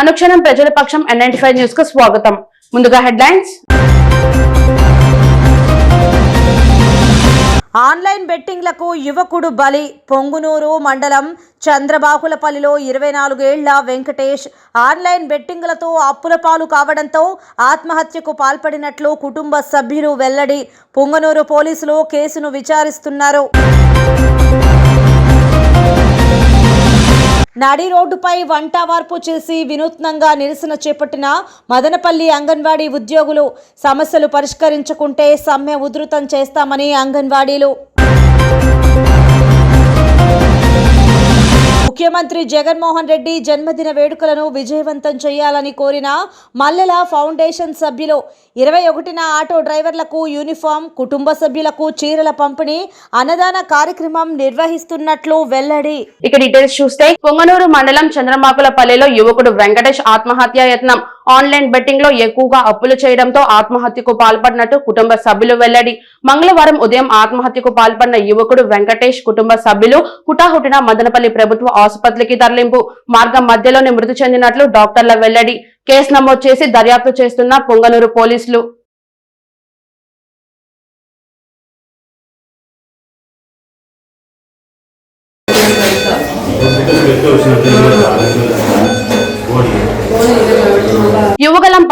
అనుక్షణం ప్రజల పక్షం NIT five న్యూస్కు స్వాగతం. ముందుగా హెడ్లైన్స్. ఆన్లైన్ బెట్టింగ్లకు యువకుడు బలి. పొంగునూరు మండలం చంద్రబాకులపల్లిలో ఇరవై నాలుగేళ్ళ వెంకటేష్ ఆన్లైన్ బెట్టింగ్లతో అప్పుల పాలు కావడంతో ఆత్మహత్యకు పాల్పడినట్లు కుటుంబ సభ్యులు వెల్లడి. పొంగనూరు పోలీసులు కేసును విచారిస్తున్నారు. నడి రోడ్డుపై వంట వార్పు చేసి వినూత్నంగా నిరసన చేపట్టిన మదనపల్లి అంగన్వాడీ ఉద్యోగులు సమస్యలు పరిష్కరించకుంటే సమ్మె ఉధృతం చేస్తామని అంగన్వాడీలు. ముఖ్యమంత్రి జగన్మోహన్ రెడ్డి జన్మదిన వేడుకలను విజయవంతం చేయాలని కోరిన మల్లెల ఫౌండేషన్ సభ్యులు ఇరవై ఒకటిన ఆటో డ్రైవర్లకు యూనిఫామ్ కుటుంబ సభ్యులకు చీరల పంపిణీ అన్నదాన కార్యక్రమం నిర్వహిస్తున్నట్లు వెల్లడి. ఇక డీటెయిల్స్ చూస్తే పొంగనూరు మండలం చంద్రమాకులపల్లిలో యువకుడు వెంకటేష్ ఆత్మహత్యా యత్నం ఆన్లైన్ బెట్టింగ్లో ఎక్కువగా అప్పులు చేయడంతో ఆత్మహత్యకు పాల్పడినట్టు కుటుంబ సభ్యులు వెల్లడి. మంగళవారం ఉదయం ఆత్మహత్యకు పాల్పడిన యువకుడు వెంకటేష్ కుటుంబ సభ్యులు హుటాహుటిన మదనపల్లి ప్రభుత్వ ఆసుపత్రికి తరలింపు. మార్గం మధ్యలోనే మృతి చెందినట్లు డాక్టర్ల వెల్లడి. కేసు నమోదు చేసి దర్యాప్తు చేస్తున్న పొంగనూరు పోలీసులు. యువగలం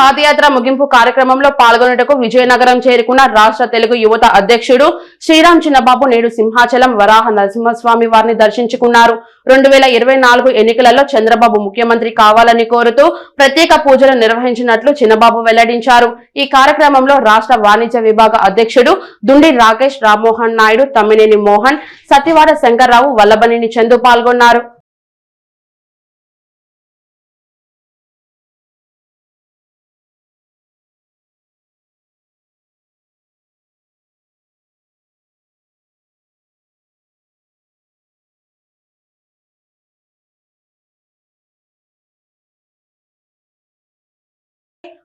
పాదయాత్ర ముగింపు కార్యక్రమంలో పాల్గొనేటకు విజయనగరం చేరుకున్న రాష్ట్ర తెలుగు యువత అధ్యక్షుడు శ్రీరామ్ చిన్నబాబు నేడు సింహాచలం వరాహ నరసింహస్వామి వారిని దర్శించుకున్నారు. రెండు వేల ఇరవై నాలుగు ఎన్నికలలో చంద్రబాబు ముఖ్యమంత్రి కావాలని కోరుతూ ప్రత్యేక పూజలు నిర్వహించినట్లు చిన్నబాబు వెల్లడించారు. ఈ కార్యక్రమంలో రాష్ట్ర వాణిజ్య విభాగ అధ్యక్షుడు దుండి రాకేష్ రామ్మోహన్ నాయుడు తమ్మినేని మోహన్ సత్యవాడ శంకర్రావు వల్లభనేని చందు పాల్గొన్నారు.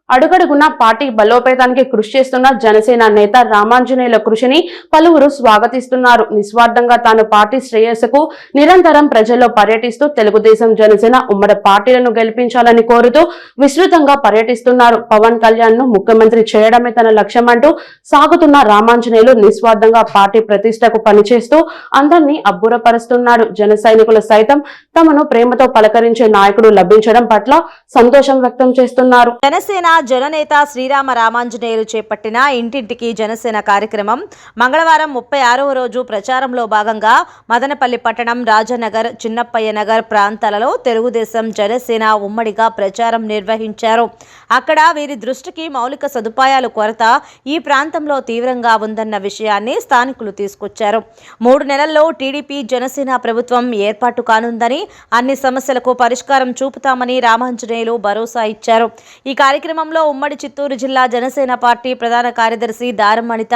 అడుగడుగునా పార్టీ బలోపేతానికి కృషి చేస్తున్న జనసేన నేత రామాంజనేయుల కృషిని పలువురు స్వాగతిస్తున్నారు. నిస్వార్థంగా తాను పార్టీ శ్రేయస్సుకు నిరంతరం ప్రజల్లో పర్యటిస్తూ తెలుగుదేశం జనసేన ఉమ్మడి పార్టీలను గెలిపించాలని కోరుతూ విస్తృతంగా పర్యటిస్తున్నారు. పవన్ కళ్యాణ్ను ముఖ్యమంత్రి చేయడమే తన లక్ష్యమంటూ సాగుతున్న రామాంజనేయులు నిస్వార్థంగా పార్టీ ప్రతిష్టకు పనిచేస్తూ అందరినీ అబ్బురపరుస్తున్నాడు జన సైతం తమను ప్రేమతో పలకరించే నాయకుడు లభించడం పట్ల సంతోషం వ్యక్తం చేస్తున్నారు. జనసేన జననేత శ్రీరామ రామాంజనేయులు చేపట్టిన ఇంటింటికి జనసేన కార్యక్రమం. మంగళవారం ముప్పై ఆరవ రోజు ప్రచారంలో భాగంగా మదనపల్లి పట్టణం రాజనగర్ చిన్నప్పయ్య నగర్ ప్రాంతాలలో తెలుగుదేశం జనసేన ఉమ్మడిగా ప్రచారం నిర్వహించారు. అక్కడ వీరి దృష్టికి మౌలిక సదుపాయాలు కొరత ఈ ప్రాంతంలో తీవ్రంగా ఉందన్న విషయాన్ని స్థానికులు తీసుకొచ్చారు. మూడు నెలల్లో టీడీపీ జనసేన ప్రభుత్వం ఏర్పాటు కానుందని అన్ని సమస్యలకు పరిష్కారం చూపుతామని రామాంజనేయులు భరోసా ఇచ్చారు. ఈ కార్యక్రమం కార్యక్రమంలో ఉమ్మడి చిత్తూరు జిల్లా జనసేన పార్టీ ప్రధాన కార్యదర్శి దారమణిత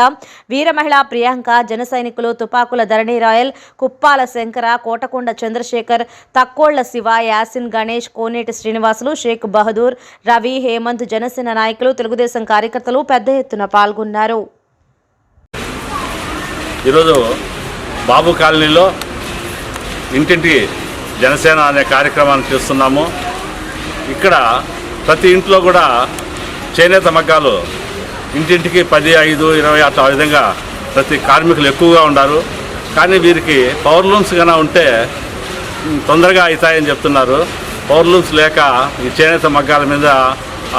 వీర మహిళా ప్రియాంక జన సైనికులు తుపాకుల ధరణి రాయల్ కుప్పాల శంకర కోటకొండ చంద్రశేఖర్ తక్కోళ్ళ శివ యాసిన్ గణేష్ కోనేటి శ్రీనివాసులు షేక్ బహదూర్ రవి హేమంత్ జనసేన నాయకులు తెలుగుదేశం కార్యకర్తలు పెద్ద ఎత్తున పాల్గొన్నారు. ఈరోజు బాబు కాలనీలో ఇంటింటికి జనసేన అనే కార్యక్రమాన్ని చేస్తున్నాము. ఇక్కడ ప్రతి ఇంట్లో కూడా చేనేత మగ్గాలు. ఇంటింటికి పది ఐదు ఇరవై అట్లా విధంగా ప్రతి కార్మికులు ఎక్కువగా ఉన్నారు కానీ వీరికి పవర్ లూమ్స్ కన్నా ఉంటే తొందరగా అవుతాయని చెప్తున్నారు. పవర్ లూమ్స్ లేక ఈ చేనేత మగ్గాల మీద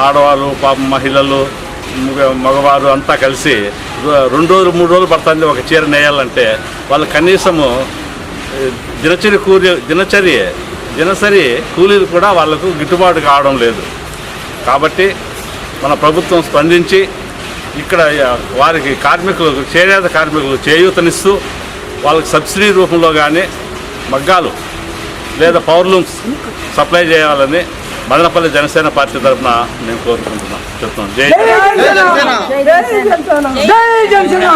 ఆడవాళ్ళు పాపం మహిళలు మగవారు అంతా కలిసి రెండు రోజులు మూడు రోజులు పడుతుంది ఒక చీర నేయాలంటే. వాళ్ళు కనీసము దినచరి కూలి దినచరి దినసరి కూలీలు కూడా వాళ్ళకు గిట్టుబాటు కావడం లేదు. కాబట్టి మన ప్రభుత్వం స్పందించి ఇక్కడ వారికి కార్మికులకు చేనేత కార్మికులకు చేయూతనిస్తూ వాళ్ళకి సబ్సిడీ రూపంలో కానీ మగ్గాలు లేదా పవర్లూమ్స్ సప్లై చేయాలని మదనపల్లి జనసేన పార్టీ తరఫున మేము కోరుకుంటున్నాం చెప్తున్నాం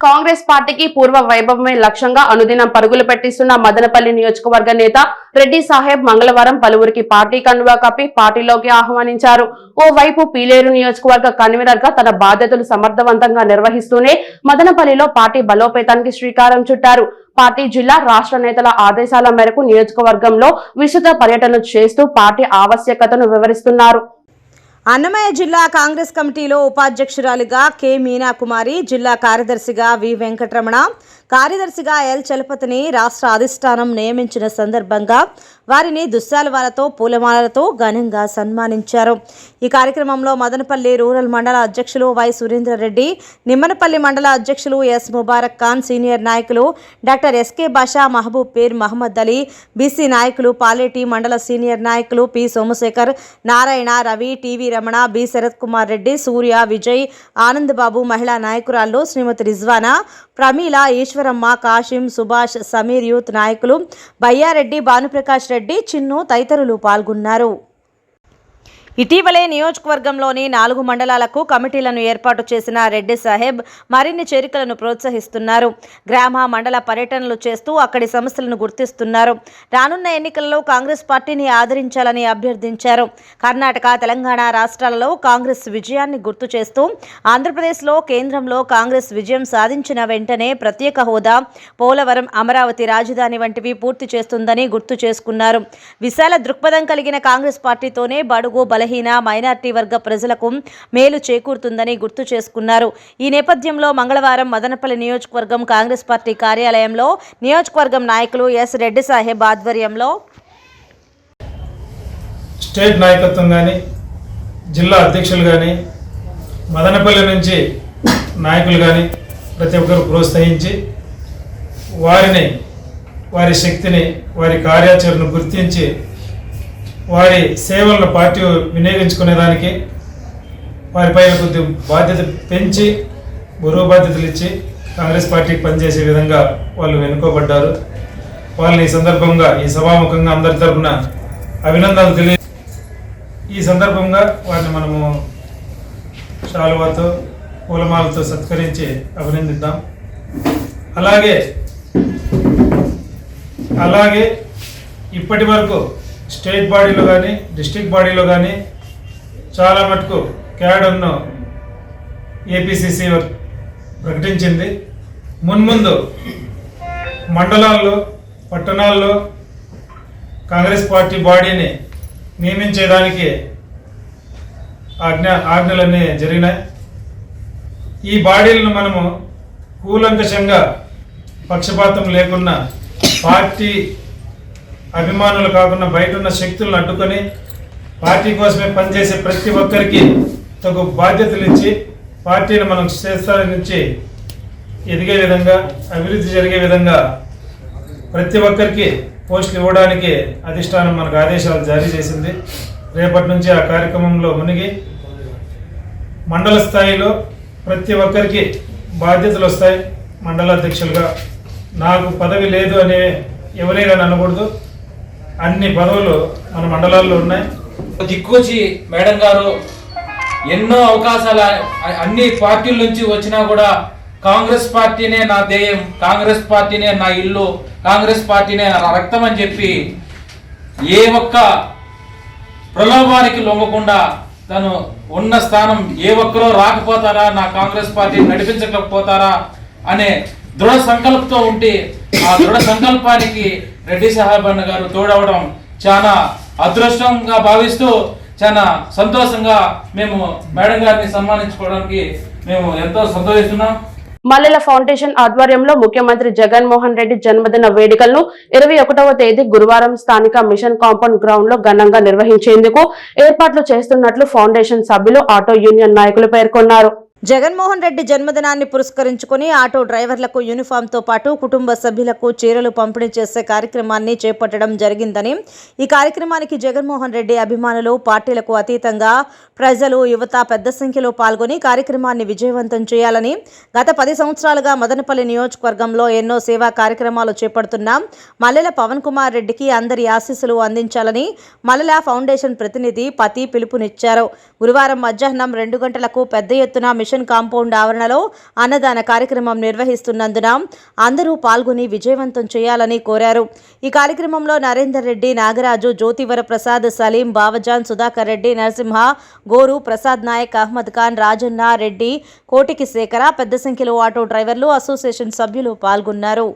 కాంగ్రెస్ పార్టీకి పూర్వ వైభవమే లక్ష్యంగా అనుదినం పరుగులు పెట్టిస్తున్న మదనపల్లి నియోజకవర్గ నేత రెడ్డి సాహెబ్ మంగళవారం పలువురికి పార్టీ కండువా కప్పి పార్టీలోకి ఆహ్వానించారు. ఓవైపు పీలేరు నియోజకవర్గ కన్వీనర్గా తన బాధ్యతలు సమర్థవంతంగా నిర్వహిస్తూనే మదనపల్లిలో పార్టీ బలోపేతానికి శ్రీకారం చుట్టారు. పార్టీ జిల్లా రాష్ట్ర నేతల ఆదేశాల మేరకు నియోజకవర్గంలో విస్తృత పర్యటన చేస్తూ పార్టీ ఆవశ్యకతను వివరిస్తున్నారు. అన్నమయ్య జిల్లా కాంగ్రెస్ కమిటీలో ఉపాధ్యక్షురాలిగా కె మీనా కుమారి జిల్లా కార్యదర్శిగా వి వెంకటరమణ కార్యదర్శిగా ఎల్ చలపతిని రాష్ట్ర అధిష్టానం నియమించిన సందర్భంగా వారిని దుశ్శాలవాలతో పూలమాలలతో ఘనంగా సన్మానించారు. ఈ కార్యక్రమంలో మదనపల్లి రూరల్ మండల అధ్యక్షులు వై సురేంద్రరెడ్డి నిమ్మనపల్లి మండల అధ్యక్షులు ఎస్ ముబారక్ ఖాన్ సీనియర్ నాయకులు doctor SK Basha Mahaboob Peer Mohammed Ali BC నాయకులు పాలేటి మండల సీనియర్ నాయకులు P Somashekar Narayana Ravi TV Ramana B Sarath Kumar Reddy Surya Vijay Anandababu మహిళా నాయకురాళ్ళు శ్రీమతి రిజ్వానా ప్రమీల ఈశ్వర్ ఈశ్వరమ్మ కాశీం సుభాష్ సమీర్ యూత్ నాయకులు బయ్యారెడ్డి భానుప్రకాష్ రెడ్డి చిన్ను తదితరులు పాల్గొన్నారు. ఇటీవలే నియోజకవర్గంలోని నాలుగు మండలాలకు కమిటీలను ఏర్పాటు చేసిన రెడ్డి సాహెబ్ మరిన్ని చేరికలను ప్రోత్సహిస్తున్నారు. గ్రామ మండల పర్యటనలు చేస్తూ అక్కడి సమస్యలను గుర్తిస్తున్నారు. రానున్న ఎన్నికల్లో కాంగ్రెస్ పార్టీని ఆదరించాలని అభ్యర్థించారు. కర్ణాటక తెలంగాణ రాష్ట్రాలలో కాంగ్రెస్ విజయాన్ని గుర్తు చేస్తూ ఆంధ్రప్రదేశ్లో కేంద్రంలో కాంగ్రెస్ విజయం సాధించిన వెంటనే ప్రత్యేక హోదా పోలవరం అమరావతి రాజధాని వంటివి పూర్తి చేస్తుందని గుర్తు చేసుకున్నారు. విశాల దృక్పథం కలిగిన కాంగ్రెస్ పార్టీతోనే బడుగు బలహీన బలహీన మైనార్టీ వర్గ ప్రజలకు మేలు చేకూరుతుందని గుర్తు చేసుకున్నారు. ఈ నేపథ్యంలో మంగళవారం మదనపల్లి నియోజకవర్గం కాంగ్రెస్ పార్టీ కార్యాలయంలో నియోజకవర్గం నాయకులు ఎస్ రెడ్డి సాహెబ్ ఆధ్వర్యంలో స్టేట్ నాయకత్వం కానీ జిల్లా అధ్యక్షులు కానీ మదనపల్లి నుంచి నాయకులు కానీ ప్రతి ఒక్కరు ప్రోత్సహించి వారిని వారి శక్తిని వారి కార్యాచరణను గుర్తించి వారి సేవలను పార్టీ వినియోగించుకునేదానికి వారిపై కొద్ది బాధ్యత పెంచి బరువు బాధ్యతలు ఇచ్చి కాంగ్రెస్ పార్టీకి పనిచేసే విధంగా వాళ్ళు వెనుకోబడ్డారు. వాళ్ళని ఈ సందర్భంగా ఈ సభాముఖంగా అందరి తరఫున అభినందనలు తెలియ ఈ సందర్భంగా వారిని మనము షాలువాతో పూలమాలతో సత్కరించి అభినందిద్దాం. అలాగే అలాగే ఇప్పటి వరకు స్టేట్ బాడీలో కానీ డిస్ట్రిక్ట్ బాడీలో కానీ చాలా మటుకు క్యాడర్ను ఏపీసీసీ ప్రకటించింది. మున్ముందు మండలాల్లో పట్టణాల్లో కాంగ్రెస్ పార్టీ బాడీని నియమించేదానికి ఆజ్ఞ ఆజ్ఞలన్నీ జరిగినాయి. ఈ బాడీలను మనము కూలంకషంగా పక్షపాతం లేకుండా పార్టీ అభిమానులు కాకుండా బయట ఉన్న శక్తులను అడ్డుకొని పార్టీ కోసమే పనిచేసే ప్రతి ఒక్కరికి తగు బాధ్యతలు ఇచ్చి పార్టీని మనం క్షేత్రస్థాయి నుంచి ఎదిగే విధంగా అభివృద్ధి జరిగే విధంగా ప్రతి ఒక్కరికి పోస్టులు ఇవ్వడానికి అధిష్టానం మనకు ఆదేశాలు జారీ చేసింది. రేపటి నుంచి ఆ కార్యక్రమంలో మునిగి మండల స్థాయిలో ప్రతి ఒక్కరికి బాధ్యతలు వస్తాయి. మండల అధ్యక్షులుగా నాకు పదవి లేదు అనే ఎవరైనా అనకూడదు అన్ని పదవులు మన మండలాల్లో ఉన్నాయి. దిక్కుచి మేడం గారు ఎన్నో అవకాశాలు అన్ని పార్టీల నుంచి వచ్చినా కూడా కాంగ్రెస్ పార్టీనే నా ధ్యేయం కాంగ్రెస్ పార్టీనే నా ఇల్లు కాంగ్రెస్ పార్టీనే నా రక్తం అని చెప్పి ఏ ఒక్క ప్రలోభానికి లొంగకుండా తను ఉన్న స్థానం ఏ ఒక్కరో రాకపోతారా నా కాంగ్రెస్ పార్టీని నడిపించకపోతారా అనే దృఢ సంకల్పంతో ఉంటే ఆ దృఢ సంకల్పానికి రెడ్డి సాహెబ్ గారు తోడవడం చాలా అదృష్టంగా భావిస్తూ చాలా సంతోషంగా మేము మేడం గారిని సన్మానించుకోవడానికి మేము ఎంతో సంతోషిస్తున్నాం. మల్లెల ఫౌండేషన్ ఆధ్వర్యంలో ముఖ్యమంత్రి జగన్మోహన్ రెడ్డి జన్మదిన వేడుకలను ఇరవై ఒకటవ తేదీ గురువారం స్థానిక మిషన్ కాంపౌండ్ గ్రౌండ్లో ఘనంగా నిర్వహించేందుకు ఏర్పాట్లు చేస్తున్నట్లు ఫౌండేషన్ సభ్యులు ఆటో యూనియన్ నాయకులు పేర్కొన్నారు. జగన్మోహన్ రెడ్డి జన్మదినాన్ని పురస్కరించుకుని ఆటో డ్రైవర్లకు యూనిఫామ్తో పాటు కుటుంబ సభ్యులకు చీరలు పంపిణీ చేసే కార్యక్రమాన్ని చేపట్టడం జరిగిందని ఈ కార్యక్రమానికి జగన్మోహన్ రెడ్డి అభిమానులు పార్టీలకు అతీతంగా ప్రజలు యువత పెద్ద సంఖ్యలో పాల్గొని కార్యక్రమాన్ని విజయవంతం చేయాలని గత పది సంవత్సరాలుగా మదనపల్లి నియోజకవర్గంలో ఎన్నో సేవా కార్యక్రమాలు చేపడుతున్న మల్లెల పవన్ కుమార్ రెడ్డికి అందరి ఆశీస్సులు అందించాలని మల్లెల ఫౌండేషన్ ప్రతినిధి పతి పిలుపునిచ్చారు. గురువారం మధ్యాహ్నం రెండు గంటలకు పెద్ద ఎత్తున మిషన్ కాంపౌండ్ ఆవరణలో అన్నదాన కార్యక్రమం నిర్వహిస్తున్నందున అందరూ పాల్గొని విజయవంతం చేయాలని కోరారు. ఈ కార్యక్రమంలో నరేందర్ రెడ్డి నాగరాజు జ్యోతివర ప్రసాద్ సలీం బావజాన్ సుధాకర్ రెడ్డి నరసింహ గోరు ప్రసాద్ నాయక్ అహ్మద్ ఖాన్ రాజన్న రెడ్డి కోటికి శేఖర పెద్ద సంఖ్యలో ఆటో డ్రైవర్లు అసోసియేషన్ సభ్యులు పాల్గొన్నారు.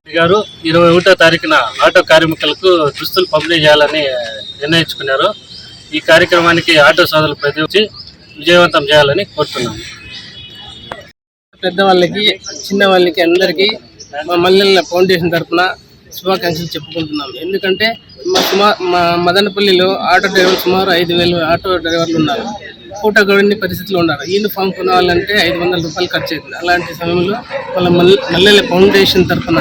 ఇరవై ఒకటో తారీఖున ఆటో కార్మికులకు దుస్తులు పంపిణీ చేయాలని నిర్ణయించుకున్నారు. ఈ కార్యక్రమానికి ఆటో సోదరులు ప్రతి విజయవంతం చేయాలని కోరుతున్నాము. పెద్దవాళ్ళకి చిన్న వాళ్ళకి అందరికీ మా మల్లెల ఫౌండేషన్ తరఫున శుభాకాంక్షలు చెప్పుకుంటున్నాం. ఎందుకంటే మా సుమా మా మదనపల్లిలో ఆటో డ్రైవర్లు సుమారు ఐదు వేలు ఆటో డ్రైవర్లు ఉన్నారు. పూట గడిని పరిస్థితులు ఉన్నారు. యూనిఫామ్ కొనాలంటే ఐదు వందల రూపాయలు ఖర్చు అవుతుంది అలాంటి సమయంలో వాళ్ళ మల్లెల ఫౌండేషన్ తరఫున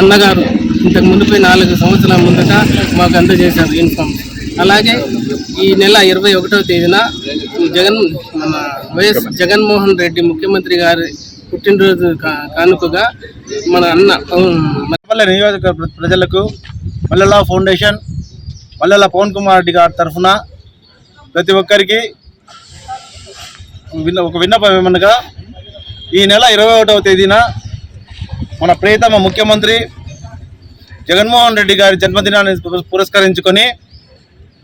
అన్నగారు ఇంతకు ముందుపై నాలుగు సంవత్సరాల ముందుట మాకు అందజేశారు యూనిఫామ్. అలాగే ఈ నెల ఇరవై ఒకటవ తేదీన జగన్ మన వైఎస్ జగన్మోహన్ రెడ్డి ముఖ్యమంత్రి గారి పుట్టినరోజు కా- కానుకగా మన అన్న ఉమ్, నియోజక నియోజకవర్గ ప్రజలకు మల్లెల ఫౌండేషన్ మల్లెల పవన్ కుమార్ రెడ్డి గారి తరఫున ప్రతి ఒక్కరికి విన్న ఒక విన్నపం ఏమనగా ఈ నెల ఇరవై ఒకటవ తేదీన మన ప్రియతమ ముఖ్యమంత్రి జగన్మోహన్ రెడ్డి గారి జన్మదినాన్ని పురస్కరించుకొని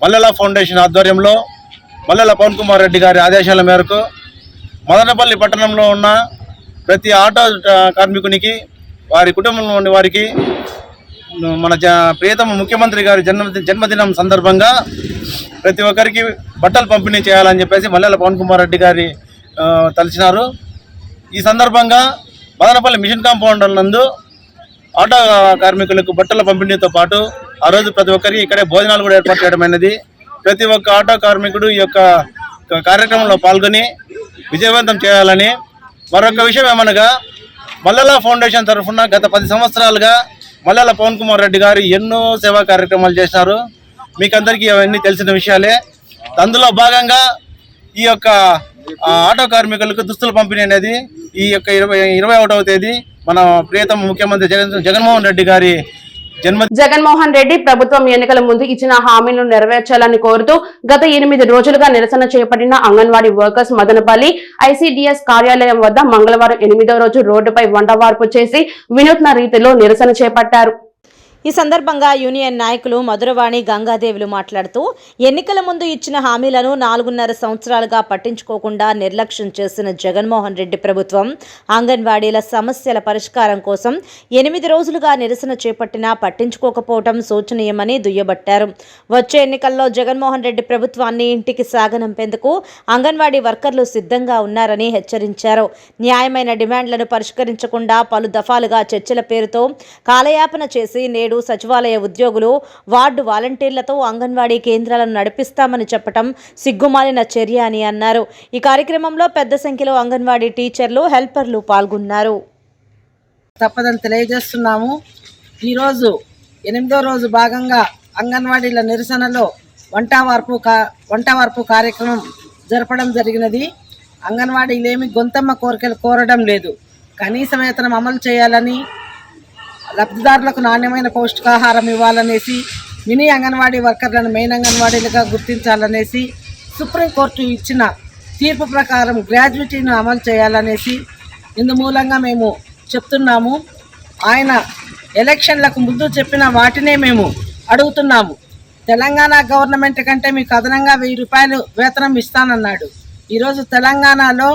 మల్లెల ఫౌండేషన్ ఆధ్వర్యంలో మల్లెల పవన్ కుమార్ రెడ్డి గారి ఆదేశాల మేరకు మదనపల్లి పట్టణంలో ఉన్న ప్రతి ఆటో కార్మికునికి వారి కుటుంబంలోని వారికి మన జ ప్రియతమ ముఖ్యమంత్రి గారి జన్మ జన్మదినం సందర్భంగా ప్రతి ఒక్కరికి బట్టలు పంపిణీ చేయాలని చెప్పేసి మల్లెల పవన్ కుమార్ రెడ్డి గారి తలిచినారు. ఈ సందర్భంగా మదనపల్లి మిషన్ కాంపౌండర్ నందు ఆటో కార్మికులకు బట్టల పంపిణీతో పాటు ఆ రోజు ప్రతి ఒక్కరికి ఇక్కడే భోజనాలు కూడా ఏర్పాటు చేయడమైనది ప్రతి ఒక్క ఆటో కార్మికుడు ఈ యొక్క కార్యక్రమంలో పాల్గొని విజయవంతం చేయాలని మరొక విషయం ఏమనగా మల్లెల ఫౌండేషన్ తరఫున గత పది సంవత్సరాలుగా మల్లెల పవన్ కుమార్ రెడ్డి గారు ఎన్నో సేవా కార్యక్రమాలు చేశారు. మీకు అందరికీ అవన్నీ తెలిసిన విషయాలే. అందులో భాగంగా ఈ యొక్క ఆటో కార్మికులకు దుస్తులు పంపిణీ అనేది ఈ యొక్క ఇరవై ఇరవై ఒకటవ తేదీ మన ప్రియతమ ముఖ్యమంత్రి జగన్ జగన్మోహన్ రెడ్డి గారి జన్మ జగన్మోహన్ రెడ్డి ప్రభుత్వం ఎన్నికల ముందు ఇచ్చిన హామీలను నెరవేర్చాలని కోరుతూ గత ఎనిమిది రోజులుగా నిరసన చేపట్టిన అంగన్వాడీ వర్కర్స్ మదనపల్లి ఐసీడీఎస్ కార్యాలయం వద్ద మంగళవారం ఎనిమిదో రోజు రోడ్డుపై వంటవార్పు చేసి వినూత్న రీతిలో నిరసన చేపట్టారు. ఈ సందర్భంగా యూనియన్ నాయకులు మధురవాణి గంగాదేవులు మాట్లాడుతూ ఎన్నికల ముందు ఇచ్చిన హామీలను నాలుగున్నర సంవత్సరాలుగా పట్టించుకోకుండా నిర్లక్ష్యం చేసిన జగన్మోహన్ రెడ్డి ప్రభుత్వం అంగన్వాడీల సమస్యల పరిష్కారం కోసం ఎనిమిది రోజులుగా నిరసన చేపట్టినా పట్టించుకోకపోవటం శోచనీయమని దుయ్యబట్టారు. వచ్చే ఎన్నికల్లో జగన్మోహన్ రెడ్డి ప్రభుత్వాన్ని ఇంటికి సాగనంపేందుకు అంగన్వాడీ వర్కర్లు సిద్ధంగా ఉన్నారని హెచ్చరించారు. న్యాయమైన డిమాండ్లను పరిష్కరించకుండా పలు దఫాలుగా చర్చల పేరుతో కాలయాపన చేసి నేడు సచివాలయ ఉద్యోగులు వార్డు వాలంటీర్లతో అంగన్వాడీ కేంద్రాలను నడిపిస్తామని చెప్పటం సిగ్గుమాలిన చర్య అని అన్నారు. ఈ కార్యక్రమంలో పెద్ద సంఖ్యలో అంగన్వాడీ టీచర్లు హెల్పర్లు పాల్గొన్నారు. తప్పదని తెలియజేస్తున్నాము. ఈరోజు ఎనిమిదో రోజు భాగంగా అంగన్వాడీల నిరసనలో వంట వార్పు కా వంట వార్పు కార్యక్రమం జరపడం జరిగినది. అంగన్వాడీలేమి గొంతమ్మ కోరికలు కోరడం లేదు. కనీస వేతనం అమలు చేయాలని లబ్ధిదారులకు నాణ్యమైన పౌష్టికాహారం ఇవ్వాలనేసి మినీ అంగన్వాడీ వర్కర్లను మెయిన్ అంగన్వాడీలుగా గుర్తించాలనేసి సుప్రీంకోర్టు ఇచ్చిన తీర్పు ప్రకారం గ్రాడ్యుయేటీని అమలు చేయాలనేసి ఇందు మూలంగా మేము చెప్తున్నాము. ఆయన ఎలక్షన్లకు ముందు చెప్పిన వాటినే మేము అడుగుతున్నాము. తెలంగాణ గవర్నమెంట్ కంటే మీకు అదనంగా వెయ్యి రూపాయలు వేతనం ఇస్తానన్నాడు. ఈరోజు తెలంగాణలో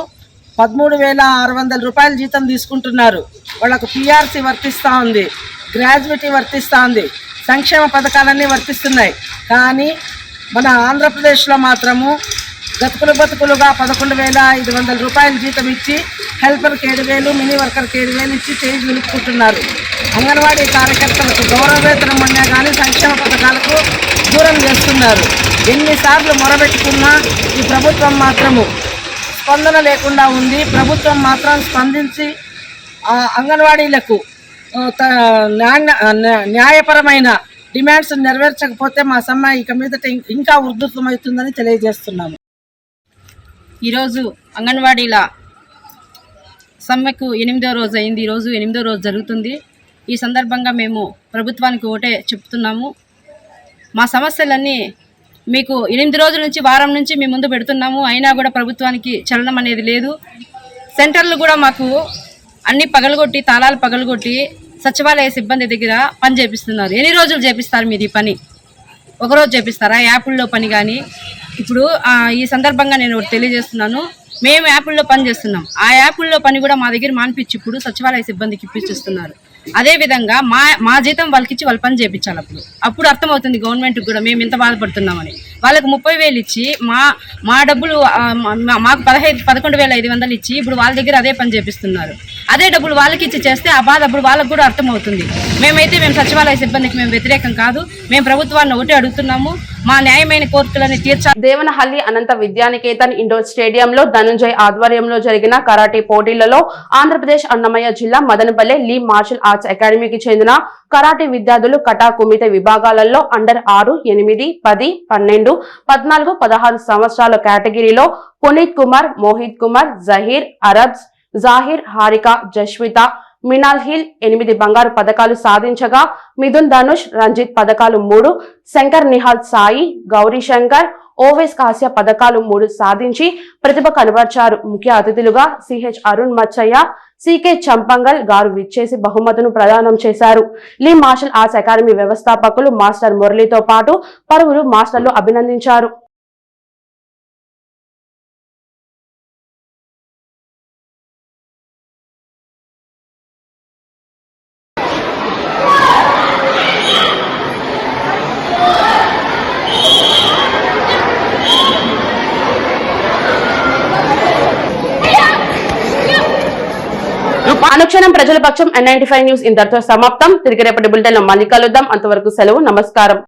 పదమూడు వేల ఆరు వందల రూపాయల జీతం తీసుకుంటున్నారు. వాళ్ళకు పిఆర్సీ వర్తిస్తూ ఉంది. గ్రాడ్యుయేటీ వర్తిస్తూ ఉంది. సంక్షేమ పథకాలన్నీ వర్తిస్తున్నాయి. కానీ మన ఆంధ్రప్రదేశ్లో మాత్రము గతుకులు బతుకులుగా పదకొండు వేల ఐదు వందల రూపాయలు జీతం ఇచ్చి హెల్పర్కి ఏడు వేలు మినీ వర్కర్కి ఏడు వేలు ఇచ్చి చేయి నిలుపుకుంటున్నారు అంగన్వాడీ కార్యకర్తలకు గౌరవ ఉన్నా కానీ సంక్షేమ పథకాలకు దూరం చేస్తున్నారు. ఎన్నిసార్లు మొరబెట్టుకున్నా ఈ ప్రభుత్వం మాత్రము స్పందన లేకుండా ఉంది. ప్రభుత్వం మాత్రం స్పందించి అంగన్వాడీలకు న్యాయపరమైన డిమాండ్స్ నెరవేర్చకపోతే మా సమ్మె ఇక మీదట ఇంకా ఉధృతమవుతుందని తెలియజేస్తున్నాము. ఈరోజు అంగన్వాడీల సమ్మెకు ఎనిమిదో రోజు అయింది. ఈరోజు ఎనిమిదో రోజు జరుగుతుంది. ఈ సందర్భంగా మేము ప్రభుత్వానికి ఒకటే చెప్తున్నాము. మా సమస్యలన్నీ మీకు ఎనిమిది రోజుల నుంచి వారం నుంచి మేము ముందు పెడుతున్నాము. అయినా కూడా ప్రభుత్వానికి చలనం అనేది లేదు. సెంటర్లు కూడా మాకు అన్ని పగలగొట్టి తాళాలు పగలగొట్టి సచివాలయ సిబ్బంది దగ్గర పని చేపిస్తున్నారు. ఎన్ని రోజులు చేపిస్తారు మీరు ఈ పని? ఒకరోజు చేపిస్తారా? యాప్ల్లో పని కానీ? ఇప్పుడు ఈ సందర్భంగా నేను ఒకటి తెలియజేస్తున్నాను. మేము యాప్ల్లో పని చేస్తున్నాం. ఆ యాప్ల్లో పని కూడా మా దగ్గర మానిపించి ఇప్పుడు సచివాలయ సిబ్బందికి ఇప్పించిస్తున్నారు అదే విధంగా మా మా జీతం వాళ్ళకి ఇచ్చి వాళ్ళు పని చేయించాలి అప్పుడు. అప్పుడు అర్థమవుతుంది గవర్నమెంట్కి కూడా మేము ఇంత బాధపడుతున్నామని. వాళ్ళకి ముప్పై వేలు ఇచ్చి మా మా డబ్బులు మా- మాకు పదహైదు పదకొండు వేల ఐదు వందలు ఇచ్చి ఇప్పుడు వాళ్ళ దగ్గర అదే పని చేపిస్తున్నారు. అదే డబ్బులు వాళ్ళకి ఇచ్చి చేస్తే ఆ బాధ అప్పుడు వాళ్ళకు కూడా అర్థమవుతుంది. మేమైతే మేము సచివాలయ సిబ్బందికి మేము వ్యతిరేకం కాదు. మేము ప్రభుత్వాన్ని ఒకటి అడుగుతున్నాము. మా న్యాయమైన కోర్టులని తీర్చాలి దేవనహల్లి అనంత విద్యానికేతన్ ఇండోర్ స్టేడియంలో ధనుంజయ్ ఆధ్వర్యంలో జరిగిన కరాటే పోటీలలో ఆంధ్రప్రదేశ్ అన్నమయ్య జిల్లా మదనపల్లె లీ మార్షల్ ఆర్ట్స్ అకాడమీకి చెందిన కరాటే విద్యార్థులు కటా కుమిత విభాగాలలో అండర్ ఆరు ఎనిమిది పది పన్నెండు పద్నాలుగు పదహారు సంవత్సరాల కేటగిరీలో పునీత్ కుమార్ మోహిత్ కుమార్ జహీర్ అరబ్స్ జాహిర్ హారిక జస్మిత మినాల్ హిల్ ఎనిమిది బంగారు పథకాలు సాధించగా మిథున్ ధనుష్ రంజిత్ పథకాలు మూడు శంకర్ నిహాల్ సాయి గౌరీ శంకర్ ఓవైస్ కాస్య పథకాలు మూడు సాధించి ప్రతిభ కనబర్చారు. ముఖ్య అతిథులుగా సిహెచ్ అరుణ్ మచ్చయ్య సికే చంపంగల్ గారు విచ్చేసి బహుమతును ప్రదానం చేశారు. లీ మార్షల్ ఆర్ట్స్ అకాడమీ వ్యవస్థాపకులు మాస్టర్ మురళితో పాటు పలువురు మాస్టర్లు అభినందించారు. అనుక్షణం ప్రజల పక్షం ఎన్ నైన్టీ ఫైవ్ న్యూస్ ఇంతటితో సమాప్తం. తిరిగి రేపటి బులెటిన్లో మళ్ళీ కలుద్దాం. అంతవరకు సెలవు నమస్కారం.